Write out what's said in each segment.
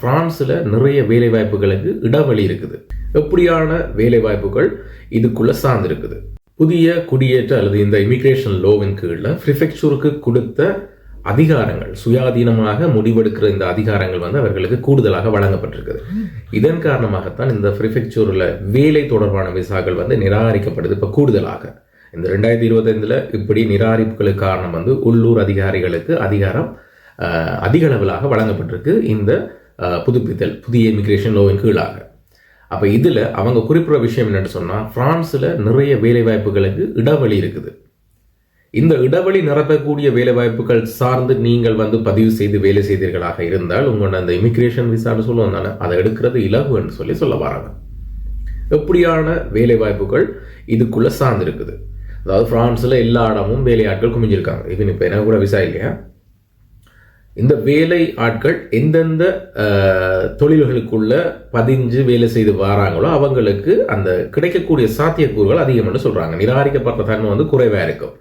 பிரான்ஸில் நிறைய வேலைவாய்ப்புகளுக்கு வாய்ப்புகளுக்கு இருக்குது. எப்படியான வேலைவாய்ப்புகள் இதுக்குள்ளே இதுக்குள்ள சார்ந்திருக்குது? புதிய குடியேற்ற அல்லது இந்த இமிக்ரேஷன் லோவின் கீழே ப்ரிஃபெக்சருக்கு கொடுத்த அதிகாரங்கள் சுயாதீனமாக முடிவெடுக்கிற இந்த அதிகாரங்கள் வந்து அவர்களுக்கு கூடுதலாக வழங்கப்பட்டிருக்குது. இதன் காரணமாகத்தான் இந்த ப்ரிஃபெக்சூரில் வேலை தொடர்பான விசாக்கள் வந்து நிராகரிக்கப்படுது இப்போ கூடுதலாக. இந்த ரெண்டாயிரத்தி இருபத்தைந்தில் இப்படி நிராகரிப்புகளுக்கு காரணம் வந்து உள்ளூர் அதிகாரிகளுக்கு அதிகாரம் அஹ், அதிக அளவிலாக வழங்கப்பட்டிருக்கு. இந்த புதுப்பித்தல் புதிய இமிக்ரேஷன் லோவின் கீழாக. அப்போ இதில் அவங்க குறிப்பிட்ட விஷயம் என்னென்னு சொன்னால் ஃப்ரான்ஸில் நிறைய வேலைவாய்ப்புகளுக்கு வாய்ப்புகளுக்கு இருக்குது. இந்த இடைவெளி நிரப்பக்கூடிய வேலைவாய்ப்புகள் சார்ந்து நீங்கள் வந்து பதிவு செய்து வேலை செய்தீர்களாக இருந்தால் உங்களோட அந்த இமிக்ரேஷன் விசான்னு சொல்லுவோம் தானே அதை எடுக்கிறது இலகுன்னு சொல்லி சொல்ல வராங்க. எப்படியான வேலைவாய்ப்புகள் இதுக்குள்ளே இதுக்குள்ள சார்ந்திருக்குது? அதாவது பிரான்ஸில் எல்லா இடமும் வேலையாட்கள் குமிஞ்சிருக்காங்க. இவன் இப்போ என்ன கூட விசா இல்லையா? இந்த வேலை ஆட்கள் எந்தெந்த தொழில்களுக்குள்ள பதிஞ்சு வேலை செய்து வராங்களோ அவங்களுக்கு அந்த கிடைக்கக்கூடிய சாத்தியக்கூறுகள் அதிகம்னு சொல்கிறாங்க நிராகரிக்கப்பட்ட தன்மை வந்து குறைவாக இருக்கும்.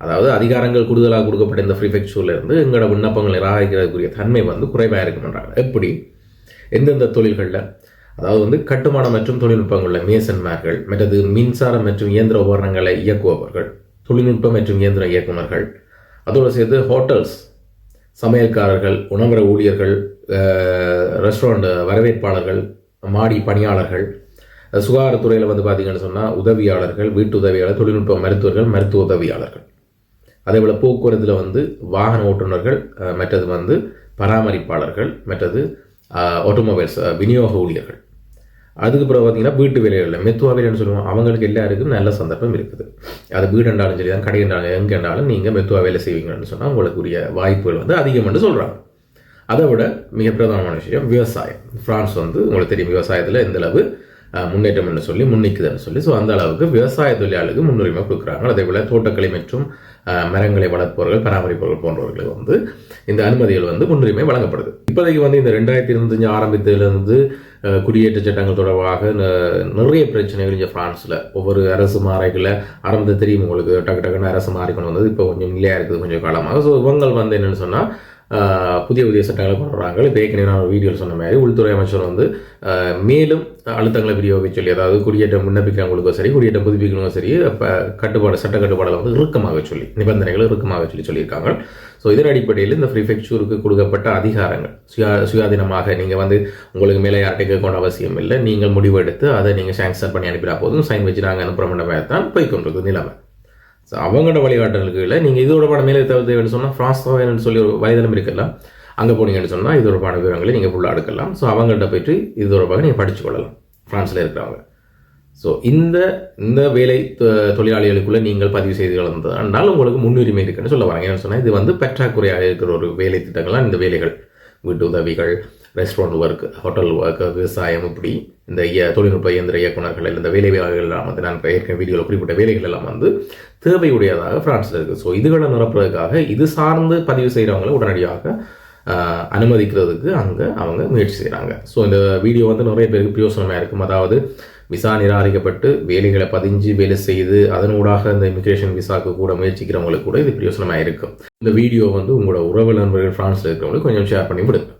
அதாவது அதிகாரங்கள் கூடுதலாக கொடுக்கப்பட்ட இந்த ப்ரிஃபெக்சூர்ல இருந்து எங்களோட விண்ணப்பங்கள் நிராகரிக்கிறதுக்குரிய தன்மை வந்து குறைவாக இருக்கும்ன்றாங்க. எப்படி? எந்தெந்த தொழில்களில்? அதாவது வந்து கட்டுமானம் மற்றும் தொழில்நுட்பங்களில் மேசன்மார்கள் மற்றது மின்சாரம் மற்றும் இயந்திர உபகரணங்களை இயக்குபவர்கள் தொழில்நுட்பம் மற்றும் இயந்திர இயக்குநர்கள் அதோடு சேர்த்து ஹோட்டல்ஸ் சமையல்காரர்கள் உணவர ஊழியர்கள் ரெஸ்டாரண்ட் வரவேற்பாளர்கள் மாடி பணியாளர்கள் சுகாதாரத்துறையில் வந்து பார்த்தீங்கன்னு சொன்னால் உதவியாளர்கள் வீட்டு உதவியாளர் தொழில்நுட்ப மருத்துவர்கள் மருத்துவ உதவியாளர்கள். அதே போல் போக்குவரத்தில் வந்து வாகன ஓட்டுநர்கள் மற்றது வந்து பராமரிப்பாளர்கள் மற்றது ஆட்டோமொபைல்ஸ் விநியோக ஊழியர்கள். அதுக்கு பார்த்தீங்கன்னா வீட்டு வேலைகளில் மெத்துவா வேலைன்னு சொல்லுவோம். அவங்களுக்கு எல்லாருக்கும் நல்ல சந்தர்ப்பம் இருக்குது. அது வீடு என்றாலும் சரி தான் கடை என்றாலும் எங்கே என்றாலும் நீங்கள் மெத்துவா வேலை செய்வீங்கன்னு சொன்னால் உங்களுக்குரிய வாய்ப்புகள் வந்து அதிகம்னு சொல்கிறாங்க அதை விட மிக பிரதானமான விஷயம் விவசாயம். பிரான்ஸ் வந்து உங்களுக்கு தெரியும் விவசாயத்தில் எந்த அளவு முன்னேற்றம் முன்னேற்றம்னு சொல்லி முன்னிக்குதுன்னு சொல்லி ஸோ அந்த அளவுக்கு விவசாய தொழிலாளர்களுக்கு முன்னுரிமை கொடுக்குறாங்க. அதே போல் தோட்டக்கலை மற்றும் மரங்களை வளர்ப்பவர்கள் பராமரிப்பவர்கள் போன்றவர்களுக்கு வந்து இந்த அனுமதிகள் வந்து முன்னுரிமை வழங்கப்படுது. இப்போதைக்கு வந்து இந்த ரெண்டாயிரத்தி இருபத்தஞ்சு ஆரம்பித்ததுலேருந்து குடியேற்ற சட்டங்கள் தொடர்பாக நிறைய பிரச்சனைகள் இங்கே ஃப்ரான்ஸில் ஒவ்வொரு அரசு மாறைகளை அறந்து தெரியும் உங்களுக்கு. டக்கு டக்குன்னு அரசு மாறி கொண்டு வந்தது. இப்போ கொஞ்சம் நிலையாக இருக்குது கொஞ்சம் காலமாக. ஸோ இவங்கள் வந்து என்னென்னு சொன்னால் புதிய புதிய சட்டங்களை கொண்டு வராங்க. இப்போ ஏற்கனவே நான் ஒரு வீடியோவில் சொன்ன மாதிரி உள்துறை அமைச்சர் வந்து மேலும் அழுத்தங்களை விநியோகிக்க சொல்லி அதாவது குடியேற்றம் விண்ணப்பிக்கிறவங்களுக்கும் சரி குடியேற்றம் புதுப்பிக்கணும் சரி இப்போ கட்டுப்பாடு சட்ட கட்டுப்பாடுகளை வந்து இறுக்கமாக சொல்லி நிபந்தனைகளை இறுக்கமாக சொல்லி சொல்லியிருக்காங்க. ஸோ இதன் அடிப்படையில் இந்த ப்ரிஃபெக்சூருக்கு கொடுக்கப்பட்ட அதிகாரங்கள் சுயா சுயாதீனமாக நீங்கள் வந்து உங்களுக்கு மேலே யார்கிட்ட கேட்கணும் அவசியம் இல்லை. நீங்கள் முடிவெடுத்து அதை நீங்கள் சாங்ஷன் பண்ணி அனுப்பினா போதும். சைன் வச்சு நாங்கள் அனுப்புகிற மாதிரி தான் போய்க்கொண்டிருக்கு நிலைமை. ஸோ அவங்களோட வழிகாட்டலுக்கு இல்லை நீங்கள் இதோட பாடம் மேலே தேவைன்னு சொன்னால் ஃப்ரான்ஸ் தகவல்னு சொல்லி ஒரு வலைதளம் இருக்கலாம் அங்கே போனீங்கன்னு சொன்னால் இதோட பட விவரங்களை நீங்கள் ஃபுல்லாக எடுக்கலாம். ஸோ அவங்கள்ட்ட போயிட்டு இது தொடர்பாக நீங்கள் படித்து கொள்ளலாம். ஃப்ரான்ஸில் இருக்கிறவங்க. ஸோ இந்த இந்த வேலை தொ- நீங்கள் பதிவு செய்து கலந்தால் உங்களுக்கு முன்னுரிமை இருக்குன்னு சொல்ல வராங்க ஏன்னு சொன்னால் இது வந்து பற்றாக்குறையாக இருக்கிற ஒரு வேலை திட்டங்கள்லாம் இந்த வேலைகள் வீட்டு உதவிகள் ரெஸ்டாரண்ட் ஒர்க் ஹோட்டல் ஒர்க் விவசாயம் இப்படி இந்த தொழில்நுட்ப இயந்திர இயக்குநர்கள் இந்த வேலை வேலைகள் எல்லாம் வந்து நான் ஏற்கனவே வீடியோவில் குறிப்பிட்ட வேலைகள் எல்லாம் வந்து தேவையுடையதாக ஃப்ரான்ஸில் இருக்குது ஸோ இதுகளை நிரப்புறதுக்காக இது சார்ந்து பதிவு செய்கிறவங்களை உடனடியாக அனுமதிக்கிறதுக்கு அங்கே அவங்க முயற்சி செய்கிறாங்க ஸோ இந்த வீடியோ வந்து நிறைய பேருக்கு பிரயோசனமாக இருக்கும். அதாவது விசா நிராகரிக்கப்பட்டு வேலைகளை பதிஞ்சு வேலை செய்து அதனூடாக இந்த இமிக்ரேஷன் விசாக்கு கூட முயற்சிக்கிறவங்களுக்கு கூட இது பிரயோசனமாக இருக்கும். இந்த வீடியோ வந்து உங்களோட உறவு நண்பர்கள் ஃப்ரான்ஸில் இருக்கிறவங்களுக்கு கொஞ்சம் ஷேர் பண்ணி விடுங்க.